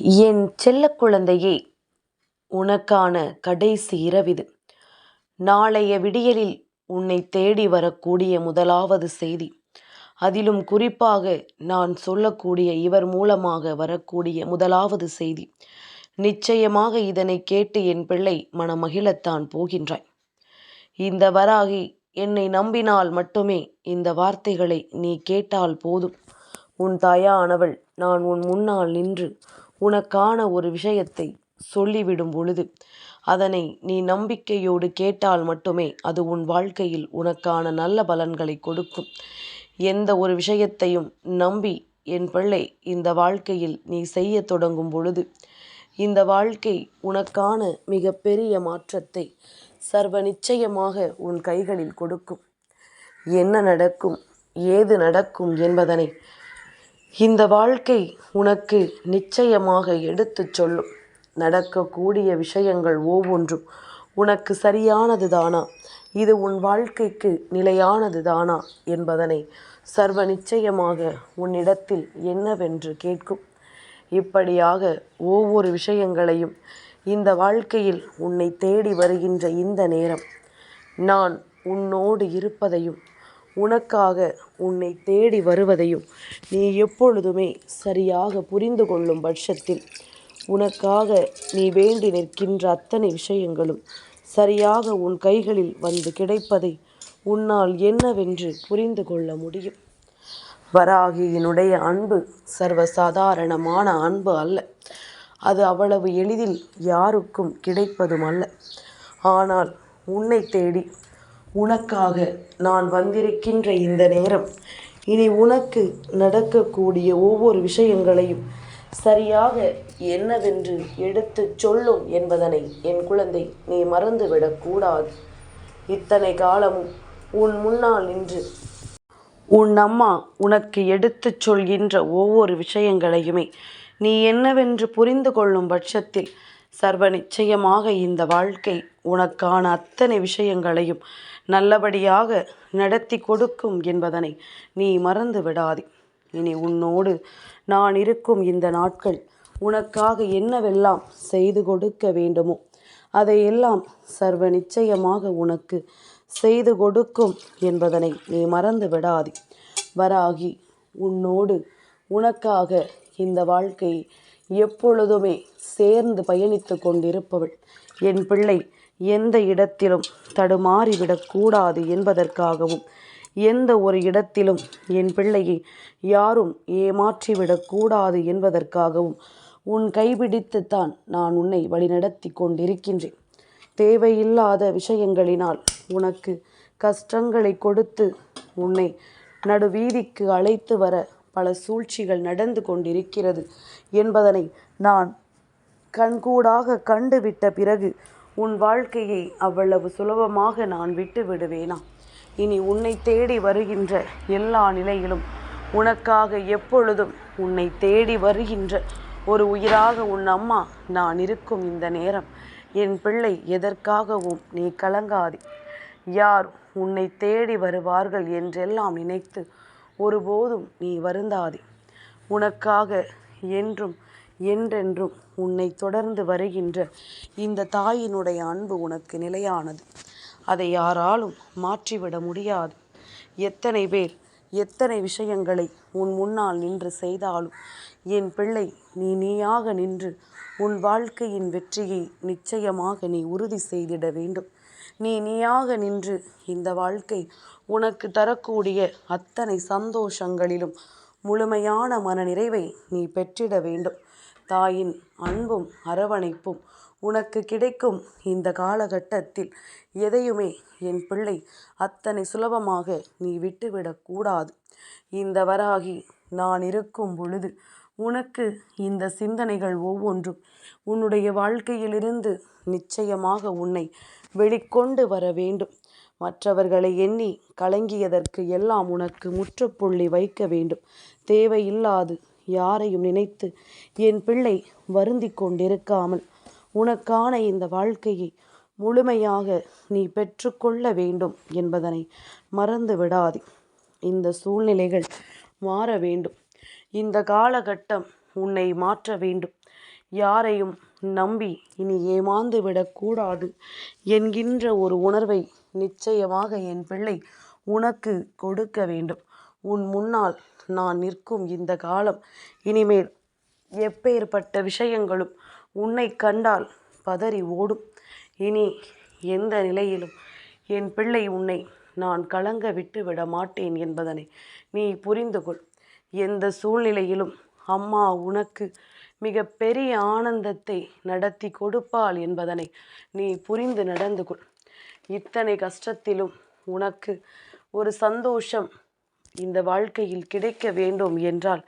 என் செல்ல குழந்தையே உனக்கான கடைசி இரவிது நாளைய விடியலில் உன்னை தேடி வரக்கூடிய முதலாவது செய்தி. அதிலும் குறிப்பாக நான் சொல்லக்கூடிய இவர் மூலமாக வரக்கூடிய முதலாவது செய்தி. நிச்சயமாக இதனை கேட்டு என் பிள்ளை மனமகிழத்தான் போகின்றாய். இந்த வராகி என்னை நம்பினால் மட்டுமே இந்த வார்த்தைகளை நீ கேட்டால் போதும். உன் தாயானவள் நான் உன் முன்னால் நின்று உனக்கான ஒரு விஷயத்தை சொல்லிவிடும் பொழுது அதனை நீ நம்பிக்கையோடு கேட்டால் மட்டுமே அது உன் வாழ்க்கையில் உனக்கான நல்ல பலன்களை கொடுக்கும். எந்த ஒரு விஷயத்தையும் நம்பி என் பிள்ளை இந்த வாழ்க்கையில் நீ செய்ய தொடங்கும் பொழுது இந்த வாழ்க்கை உனக்கான மிக பெரிய மாற்றத்தை சர்வ நிச்சயமாக உன் கைகளில் கொடுக்கும். என்ன நடக்கும் ஏது நடக்கும் என்பதனை இந்த வாழ்க்கை உனக்கு நிச்சயமாக எடுத்துச் சொல்லும். நடக்கக்கூடிய விஷயங்கள் ஒவ்வொன்றும் உனக்கு சரியானது தானா இது உன் வாழ்க்கைக்கு நிலையானது தானா என்பதனை சர்வ நிச்சயமாக உன்னிடத்தில் என்னவென்று கேட்கும். இப்படியாக ஒவ்வொரு விஷயங்களையும் இந்த வாழ்க்கையில் உன்னை தேடி வருகின்ற இந்த நேரம். நான் உன்னோடு இருப்பதையும் உனக்காக உன்னை தேடி வருவதையும் நீ எப்பொழுதுமே சரியாக புரிந்து கொள்ளும் பட்சத்தில் உனக்காக நீ வேண்டி நிற்கின்ற அத்தனை விஷயங்களும் சரியாக உன் கைகளில் வந்து கிடைப்பதை உன்னால் என்னவென்று புரிந்து கொள்ள முடியும். வராகியினுடைய அன்பு சர்வசாதாரணமான அன்பு அல்ல. அது அவ்வளவு எளிதில் யாருக்கும் கிடைப்பதும் அல்ல. ஆனால் உன்னை தேடி உனக்காக நான் வந்திருக்கின்ற இந்த நேரம். இனி உனக்கு நடக்கக்கூடிய ஒவ்வொரு விஷயங்களையும் சரியாக என்னவென்று எடுத்துச் சொல்லும் என்பதனை என் குழந்தை நீ மறந்துவிடக்கூடாது இத்தனை காலமும் உன் முன்னால் நின்று உன் அம்மா உனக்கு எடுத்துச் சொல்கின்ற ஒவ்வொரு விஷயங்களையுமே நீ என்னவென்று புரிந்து கொள்ளும் பட்சத்தில் சர்வ நிச்சயமாக இந்த வாழ்க்கை உனக்கான அத்தனை விஷயங்களையும் நல்லபடியாக நடத்தி கொடுக்கும் என்பதனை நீ மறந்து விடாதே. இனி உன்னோடு நான் இருக்கும் இந்த நாட்கள் உனக்காக என்னவெல்லாம் செய்து கொடுக்க வேண்டுமோ அதையெல்லாம் சர்வ நிச்சயமாக உனக்கு செய்து கொடுக்கும் என்பதனை நீ மறந்து விடாதே. வராகி உன்னோடு உனக்காக இந்த வாழ்க்கையை எப்பொழுதுமே சேர்ந்து பயணித்து கொண்டிருப்பவள். என் பிள்ளை எந்த இடத்திலும் தடுமாறிவிடக்கூடாது என்பதற்காகவும் எந்த ஒரு இடத்திலும் என் பிள்ளையை யாரும் ஏமாற்றிவிடக்கூடாது என்பதற்காகவும் உன் கைபிடித்துத்தான் நான் உன்னை வழிநடத்தி கொண்டிருக்கின்றேன். தேவையில்லாத விஷயங்களினால் உனக்கு கஷ்டங்களை கொடுத்து உன்னை நடுவீதிக்கு அழைத்து வர பல சூழ்ச்சிகள் நடந்து கொண்டிருக்கிறது என்பதனை நான் கண்கூடாக கண்டுவிட்ட பிறகு உன் வாழ்க்கையை அவ்வளவு சுலபமாக நான் விட்டு விடுவேனா? இனி உன்னை தேடி வருகின்ற எல்லா நிலையிலும் உனக்காக எப்பொழுதும் உன்னை தேடி வருகின்ற ஒரு உயிராக உன் அம்மா நான் இருக்கும் இந்த நேரம். என் பிள்ளை எதற்காகவும் நீ கலங்காதே. யார் உன்னை தேடி வருவார்கள் என்றெல்லாம் நினைத்து ஒருபோதும் நீ வருந்தாதே. உனக்காக என்றும் என்றென்றும் உன்னை தொடர்ந்து வருகின்ற இந்த தாயினுடைய அன்பு உனக்கு நிலையானது. அதை யாராலும் மாற்றிவிட முடியாது. எத்தனை பேர் எத்தனை விஷயங்களை உன் முன்னால் நின்று செய்தாலும் என் பிள்ளை நீ நீயாக நின்று உன் வாழ்க்கையின் வெற்றியை நிச்சயமாக நீ உறுதி செய்திட வேண்டும். நீ நீயாக நின்று இந்த வாழ்க்கை உனக்கு தரக்கூடிய அத்தனை சந்தோஷங்களிலும் முழுமையான மனநிறைவை நீ பெற்றிட வேண்டும். தாயின் அன்பும் அரவணைப்பும் உனக்கு கிடைக்கும் இந்த காலகட்டத்தில் எதையுமே என் பிள்ளை அத்தனை சுலபமாக நீ விட்டுவிடக்கூடாது இந்த வராகி நான் இருக்கும் பொழுது உனக்கு இந்த சிந்தனைகள் ஒவ்வொன்றும் உன்னுடைய வாழ்க்கையிலிருந்து நிச்சயமாக உன்னை வெளிக்கொண்டு வர வேண்டும். மற்றவர்களை எண்ணி கலங்கியதற்கு எல்லாம் உனக்கு முற்றுப்புள்ளி வைக்க வேண்டும். தேவையில்லாது யாரையும் நினைத்து என் பிள்ளை வருந்தி கொண்டிருக்காமல் உனக்கான இந்த வாழ்க்கையை முழுமையாக நீ பெற்றுக்கொள்ள வேண்டும் என்பதனை மறந்து விடாதே. இந்த சூழ்நிலைகள் மாற வேண்டும். இந்த காலகட்டம் உன்னை மாற்ற வேண்டும். யாரையும் நம்பி இனி ஏமாந்து விடக்கூடாது என்கின்ற ஒரு உணர்வை நிச்சயமாக என் பிள்ளை உனக்கு கொடுக்க வேண்டும். உன் முன்னால் நான் நிற்கும் இந்த காலம். இனிமேல் எப்பேற்பட்ட விஷயங்களும் உன்னை கண்டால் பதறி ஓடும். இனி எந்த நிலையிலும் என் பிள்ளை உன்னை நான் கலங்க விட்டு விட மாட்டேன் என்பதனை நீ புரிந்து கொள். எந்த சூழ்நிலையிலும் அம்மா உனக்கு மிக பெரிய ஆனந்தத்தை நடத்தி கொடுப்பாள் என்பதனை நீ புரிந்து நடந்து கொள். இத்தனை கஷ்டத்திலும் உனக்கு ஒரு சந்தோஷம் இந்த வாழ்க்கையில் கிடைக்க வேண்டும் என்றால்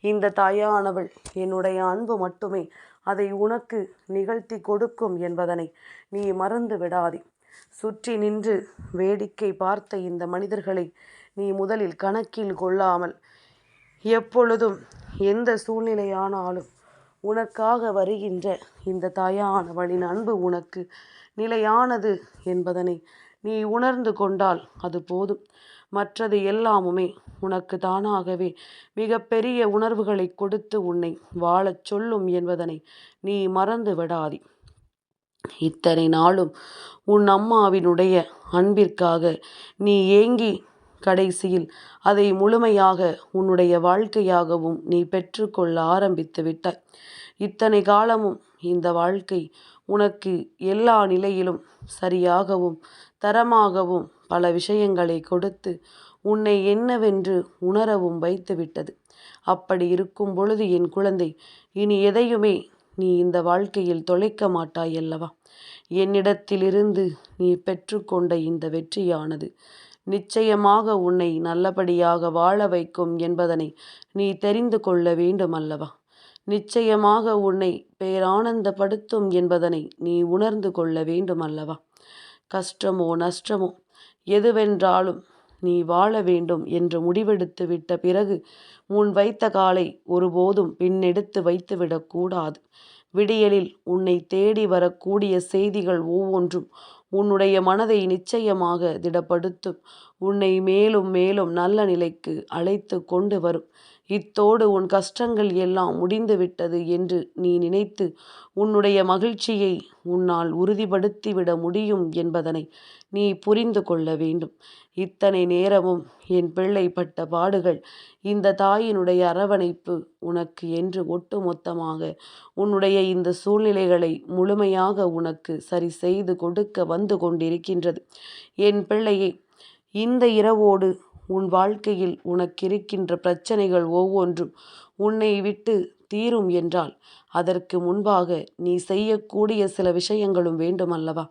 இந்த தாயானவள் என்னுடைய அன்பு மட்டுமே அதை உனக்கு நிகழ்த்தி கொடுக்கும் என்பதனை நீ மறந்து விடாதே. சுற்றி நின்று வேடிக்கை பார்த்த இந்த மனிதர்களை நீ முதலில் கணக்கில் கொள்ளாமல் எப்பொழுதும் எந்த சூழ்நிலையானாலும் உனக்காக வருகின்ற இந்த தாயானவளின் அன்பு உனக்கு நிலையானது என்பதனை நீ உணர்ந்து கொண்டால் அது போதும். மற்றது எல்லாமுமே உனக்கு தானாகவே மிகப்பெரிய உணர்வுகளை கொடுத்து உன்னை வாழச் சொல்லும் என்பதனை நீ மறந்து விடாதே. இத்தனை நாளும் உன் அம்மாவினுடைய அன்பிற்காக நீ ஏங்கி கடைசியில் அதை முழுமையாக உன்னுடைய வாழ்க்கையாகவும் நீ பெற்றுக்கொள்ள ஆரம்பித்து விட்டாய். இத்தனை காலமும் இந்த வாழ்க்கை உனக்கு எல்லா நிலையிலும் சரியாகவும் தரமாகவும் பல விஷயங்களை கொடுத்து உன்னை என்னவென்று உணரவும் வைத்துவிட்டது. அப்படி இருக்கும் பொழுது என் குழந்தை இனி எதையுமே நீ இந்த வாழ்க்கையில் தொலைக்க மாட்டாய் அல்லவா என்னிடத்திலிருந்து நீ பெற்றுக்கொண்ட இந்த வெற்றியானது நிச்சயமாக உன்னை நல்லபடியாக வாழ வைக்கும் என்பதனை நீ தெரிந்து கொள்ள வேண்டும் அல்லவா நிச்சயமாக உன்னை பேரானந்தப்படுத்தும் என்பதனை நீ உணர்ந்து கொள்ள வேண்டும் அல்லவா கஷ்டமோ நஷ்டமோ எதுவென்றாலும் நீ வாழ வேண்டும் என்று முடிவெடுத்து விட்ட பிறகு முன் வைத்த காலை ஒருபோதும் பின்னெடுத்து வைத்துவிடக்கூடாது விடியலில் உன்னை தேடி வரக்கூடிய செய்திகள் ஒவ்வொன்றும் உன்னுடைய மனதை நிச்சயமாக திடப்படுத்தும். உன்னை மேலும் மேலும் நல்ல நிலைக்கு அழைத்து கொண்டு வரும். இத்தோடு உன் கஷ்டங்கள் எல்லாம் முடிந்துவிட்டது என்று நீ நினைத்து உன்னுடைய மகிழ்ச்சியை உன்னால் உறுதிப்படுத்திவிட முடியும் என்பதனை நீ புரிந்து கொள்ள வேண்டும். இத்தனை நேரமும் என் பிள்ளை பட்ட பாடுகள் இந்த தாயினுடைய அரவணைப்பு உனக்கு என்று ஒட்டுமொத்தமாக உன்னுடைய இந்த சூழ்நிலைகளை முழுமையாக உனக்கு சரி செய்து கொடுக்க வந்து கொண்டிருக்கின்றது. என் பிள்ளையை இந்த இரவோடு உன் வாழ்க்கையில் உனக்கிருக்கின்ற பிரச்சனைகள் ஒவ்வொன்றும் உன்னை விட்டு தீரும் என்றால் அதற்கு முன்பாக நீ செய்யக்கூடிய சில விஷயங்களும் வேண்டுமல்லவா?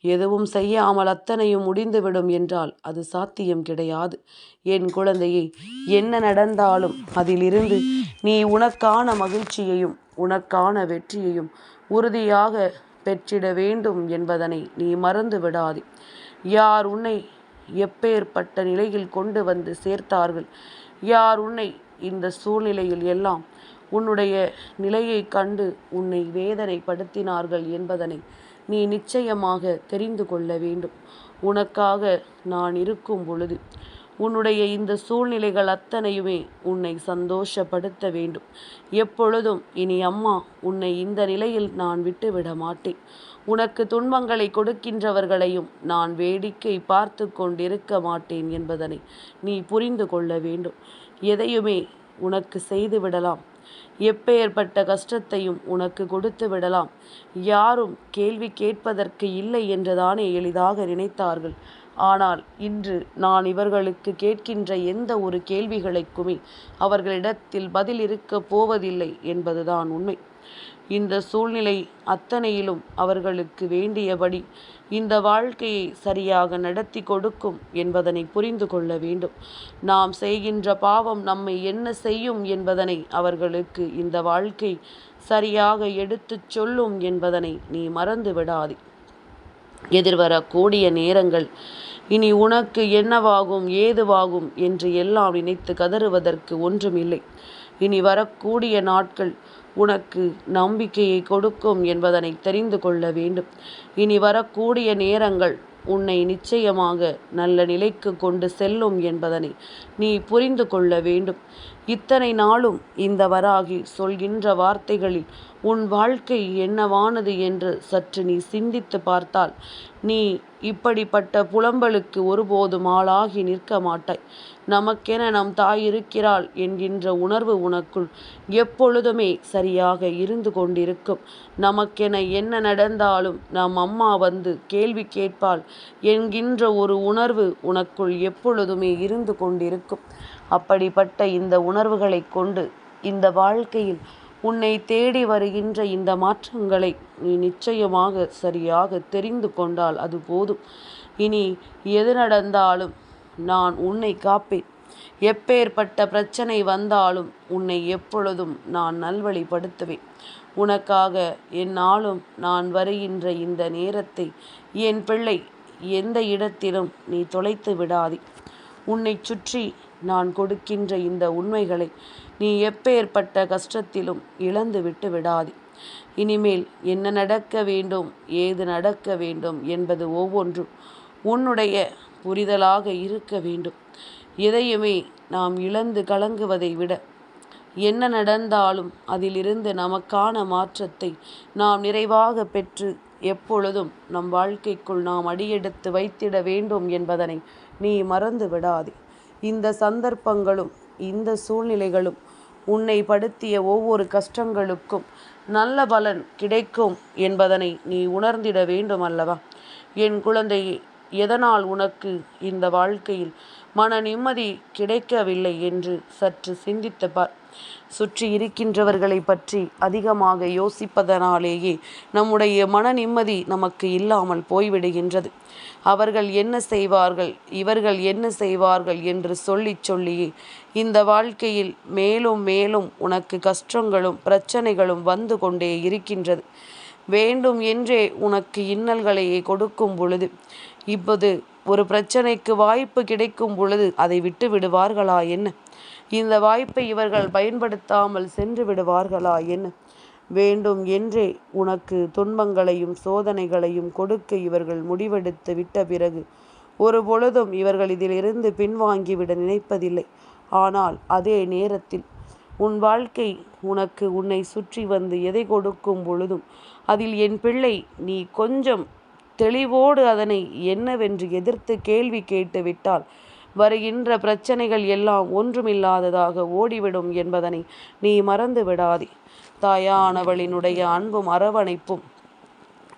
எதுவும் செய்யாமல் அத்தனையும் முடிந்துவிடும் என்றால் அது சாத்தியம் கிடையாது. என் குழந்தையை என்ன நடந்தாலும் அதிலிருந்து நீ உனக்கான மகிழ்ச்சியையும் உனக்கான வெற்றியையும் உறுதியாக பெற்றிட வேண்டும் என்பதனை நீ மறந்து விடாதே யார் உன்னை எப்பேற்பட்ட நிலையில் கொண்டு வந்து சேர்த்தார்கள். யார் உன்னை இந்த சூழ்நிலையில் எல்லாம் உன்னுடைய நிலையை கண்டு உன்னை வேதனைப்படுத்தினார்கள் என்பதனை நீ நிச்சயமாக தெரிந்து கொள்ள வேண்டும். உனக்காக நான் இருக்கும் பொழுது உன்னுடைய இந்த சூழ்நிலைகள் அத்தனையுமே உன்னை சந்தோஷப்படுத்த வேண்டும். எப்பொழுதும் இனி அம்மா உன்னை இந்த நிலையில் நான் விட்டுவிட மாட்டேன். உனக்கு துன்பங்களை கொடுக்கின்றவர்களையும் நான் வேடிக்கை பார்த்து கொண்டிருக்க மாட்டேன் என்பதனை நீ புரிந்து கொள்ள வேண்டும். எதையுமே உனக்கு செய்து விடலாம். எப்பேற்பட்ட கஷ்டத்தையும் உனக்கு கொடுத்து விடலாம். யாரும் கேள்வி கேட்பதற்கு இல்லை என்றுதானே எளிதாக நினைத்தார்கள். ஆனால் இன்று நான் இவர்களுக்கு கேட்கின்ற எந்த ஒரு கேள்விகளுக்குமே அவர்களிடத்தில் பதில் இருக்கப் போவதில்லை என்பதுதான் உண்மை. இந்த சூழ்நிலை அத்தனையிலும் அவர்களுக்கு வேண்டியபடி இந்த வாழ்க்கையை சரியாக நடத்தி கொடுக்கும் என்பதனை புரிந்து கொள்ள வேண்டும். நாம் செய்கின்ற பாவம் நம்மை என்ன செய்யும் என்பதனை அவர்களுக்கு இந்த வாழ்க்கை சரியாக எடுத்துச் சொல்லும் என்பதனை நீ மறந்து விடாதே. எதிர்வரக்கூடிய நேரங்கள் இனி உனக்கு என்னவாகும் ஏதுவாகும் என்று எல்லாம் நினைத்து கதறுவதற்கு ஒன்றுமில்லை. இனி வரக்கூடிய நாட்கள் உனக்கு நம்பிக்கையை கொடுக்கும் என்பதனை தெரிந்து கொள்ள வேண்டும். இனி வரக்கூடிய நேரங்கள் உன்னை நிச்சயமாக நல்ல நிலைக்கு கொண்டு செல்லும் என்பதனை நீ புரிந்து கொள்ள வேண்டும். இத்தனை நாளும் இந்த வராகி சொல்கின்ற வார்த்தைகளில் உன் வாழ்க்கை என்னவானது என்று சற்று நீ சிந்தித்து பார்த்தால் நீ இப்படிப்பட்ட புலம்பலுக்கு ஒருபோதும் ஆளாகி நிற்க மாட்டாய். நமக்கென நம் தாய் இருக்கிறாள் என்கின்ற உணர்வு உனக்குள் எப்பொழுதுமே சரியாக இருந்து கொண்டிருக்கும். நமக்கென என்ன நடந்தாலும் நம் அம்மா வந்து கேள்வி கேட்பாள் என்கின்ற ஒரு உணர்வு உனக்குள் எப்பொழுதுமே இருந்து கொண்டிருக்கும். அப்படிப்பட்ட இந்த உணர்வுகளை கொண்டு இந்த வாழ்க்கையில் உன்னை தேடி வருகின்ற இந்த மாற்றங்களை நீ நிச்சயமாக சரியாக தெரிந்து கொண்டால் அது போதும். இனி எது நடந்தாலும் நான் உன்னை காப்பேன். எப்பேற்பட்ட பிரச்சனை வந்தாலும் உன்னை எப்பொழுதும் நான் நல்வழிப்படுத்துவேன். உனக்காக என்னாலும் நான் வருகின்ற இந்த நேரத்தை என் பிள்ளை எந்த இடத்திலும் நீ தொலைத்து விடாதே. உன்னை சுற்றி நான் கொடுக்கின்ற இந்த உண்மைகளை நீ எப்பேற்பட்ட கஷ்டத்திலும் இழந்து விட்டு விடாதே. இனிமேல் என்ன நடக்க வேண்டும் ஏது நடக்க வேண்டும் என்பது ஒவ்வொன்றும் உன்னுடைய புரிதலாக இருக்க வேண்டும். எதையுமே நாம் இழந்து கலங்குவதை விட என்ன நடந்தாலும் அதிலிருந்து நமக்கான மாற்றத்தை நாம் நிறைவாக பெற்று எப்பொழுதும் நம் வாழ்க்கைக்குள் நாம் அடியெடுத்து வைத்திட வேண்டும் என்பதனை நீ மறந்து விடாதே. இந்த சந்தர்ப்பங்களும் இந்த சூழ்நிலைகளும் உன்னை படுத்திய ஒவ்வொரு கஷ்டங்களுக்கும் நல்ல பலன் கிடைக்கும் என்பதனை நீ உணர்ந்திட வேண்டும் அல்லவா என் குழந்தையே எதனால் உனக்கு இந்த வாழ்க்கையில் மன நிம்மதி கிடைக்கவில்லை என்று சற்று சிந்தித்த பார் சுற்றி இருக்கின்றவர்களை பற்றி அதிகமாக யோசிப்பதனாலேயே நம்முடைய மன நிம்மதி நமக்கு இல்லாமல் போய்விடுகின்றது. அவர்கள் என்ன செய்வார்கள்? இவர்கள் என்ன செய்வார்கள் என்று சொல்லி சொல்லியே இந்த வாழ்க்கையில் மேலும் மேலும் உனக்கு கஷ்டங்களும் பிரச்சனைகளும் வந்து கொண்டே இருக்கின்றது. வேண்டும் என்றே உனக்கு இன்னல்களையே கொடுக்கும் பொழுது இப்போது ஒரு பிரச்சனைக்கு வாய்ப்பு கிடைக்கும் பொழுது அதை விட்டு விடுவார்களா என்ன? இந்த வாய்ப்பை இவர்கள் பயன்படுத்தாமல் சென்று விடுவார்களா என்ன? வேண்டும் என்றே உனக்கு துன்பங்களையும் சோதனைகளையும் கொடுக்க இவர்கள் முடிவெடுத்து விட்ட பிறகு ஒரு பொழுதும் இவர்கள் இதிலிருந்து பின்வாங்கிவிட நினைப்பதில்லை. ஆனால் அதே நேரத்தில் உன் வாழ்க்கை உனக்கு உன்னை சுற்றி வந்து எதை கொடுக்கும் பொழுதும் அதில் என் பிள்ளை நீ கொஞ்சம் தெளிவோடு அதனை என்னவென்று எதிர்த்து கேள்வி கேட்டு விட்டால் வருகின்ற பிரச்சனைகள் எல்லாம் ஒன்றுமில்லாததாக ஓடிவிடும் என்பதனை நீ மறந்து விடாதே. தாயானவளினுடைய அன்பும் அரவணைப்பும்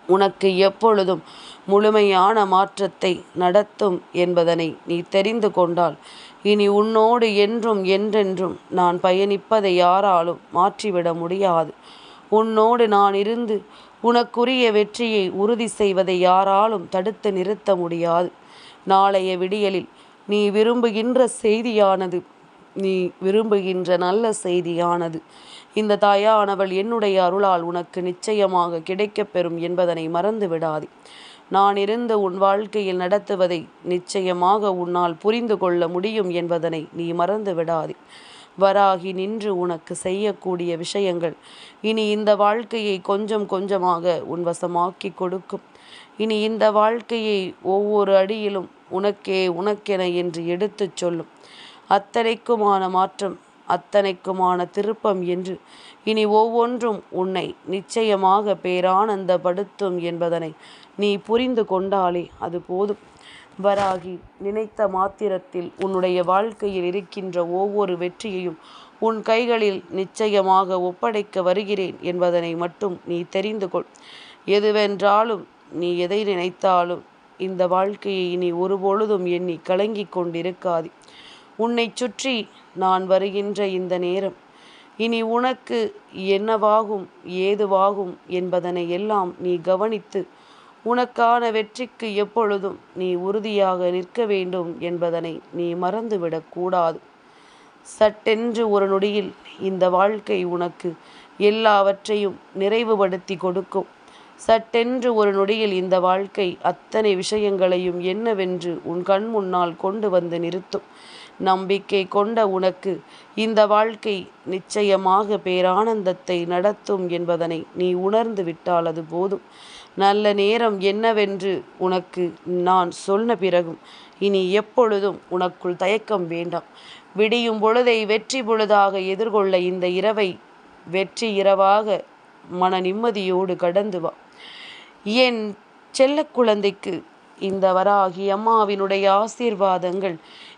உனக்கு எப்பொழுதும் முழுமையான மாற்றத்தை நடத்தும் என்பதனை நீ தெரிந்து கொண்டால் இனி உன்னோடு என்றும் என்றென்றும் நான் பயணிப்பதை யாராலும் மாற்றிவிட முடியாது. உன்னோடு நான் இருந்து உனக்குரிய வெற்றியை உறுதி செய்வதை யாராலும் தடுத்து நிறுத்த முடியாது. நாளைய விடியலில் நீ விரும்புகின்ற செய்தியானது நீ விரும்புகின்ற நல்ல செய்தியானது. இந்த தாயானவள் என்னுடைய அருளால் உனக்கு நிச்சயமாக கிடைக்கப்பெறும் என்பதனை மறந்து விடாதே. நான் இருந்து உன் வாழ்க்கையில் நடத்துவதை நிச்சயமாக உன்னால் புரிந்து கொள்ள முடியும் என்பதனை நீ மறந்து விடாதே. வராகி நின்று உனக்கு செய்யக்கூடிய விஷயங்கள். இனி இந்த வாழ்க்கையை கொஞ்சம் கொஞ்சமாக உன் வசமாக்கி கொடுக்கும். இனி இந்த வாழ்க்கையை ஒவ்வொரு அடியிலும் உனக்கே உனக்கென என்று எடுத்துச் சொல்லும். அத்தனைக்குமான மாற்றம் அத்தனைக்குமான திருப்பம் என்று. இனி ஒவ்வொன்றும் உன்னை நிச்சயமாக பேரானந்தப்படுத்தும் என்பதனை நீ புரிந்து கொண்டாலே அது போதும். வராகி நினைத்த மாத்திரத்தில் உன்னுடைய வாழ்க்கையில் இருக்கின்ற ஒவ்வொரு வெற்றியையும் உன் கைகளில் நிச்சயமாக ஒப்படைக்க வருகிறேன் என்பதனை மட்டும் நீ தெரிந்து கொள். எதுவென்றாலும் நீ எதை நினைத்தாலும் இந்த வாழ்க்கையை நீ ஒருபொழுதும் எண்ணி கலங்கிக் கொண்டிருக்காது. உன்னை சுற்றி நான் வருகின்ற இந்த நேரம் இனி உனக்கு என்னவாகும் ஏதுவாகும் என்பதனை எல்லாம் நீ கவனித்து உனக்கான வெற்றிக்கு எப்பொழுதும் நீ உறுதியாக நிற்க வேண்டும் என்பதனை நீ மறந்துவிடக்கூடாது சட்டென்று ஒரு நொடியில் இந்த வாழ்க்கை உனக்கு எல்லாவற்றையும் நிறைவுபடுத்தி கொடுக்கும். சட்டென்று ஒரு நொடியில் இந்த வாழ்க்கை அத்தனை விஷயங்களையும் என்னவென்று உன் கண் முன்னால் கொண்டு வந்து நிறுத்தும். நம்பிக்கை கொண்ட உனக்கு. இந்த வாழ்க்கை நிச்சயமாக பேரானந்தத்தை நடத்தும் என்பதனை நீ உணர்ந்து விட்டால் அது போதும். நல்ல நேரம் என்னவென்று உனக்கு நான் சொன்ன பிறகும் இனி எப்பொழுதும் உனக்குள் தயக்கம் வேண்டாம். விடியும் பொழுதை வெற்றி பொழுதாக எதிர்கொள்ள இந்த இரவை வெற்றி இரவாக மன நிம்மதியோடு கடந்து வா. என் செல்ல குழந்தைக்கு இந்த வராகி அம்மாவினுடைய ஆசீர்வாதங்கள்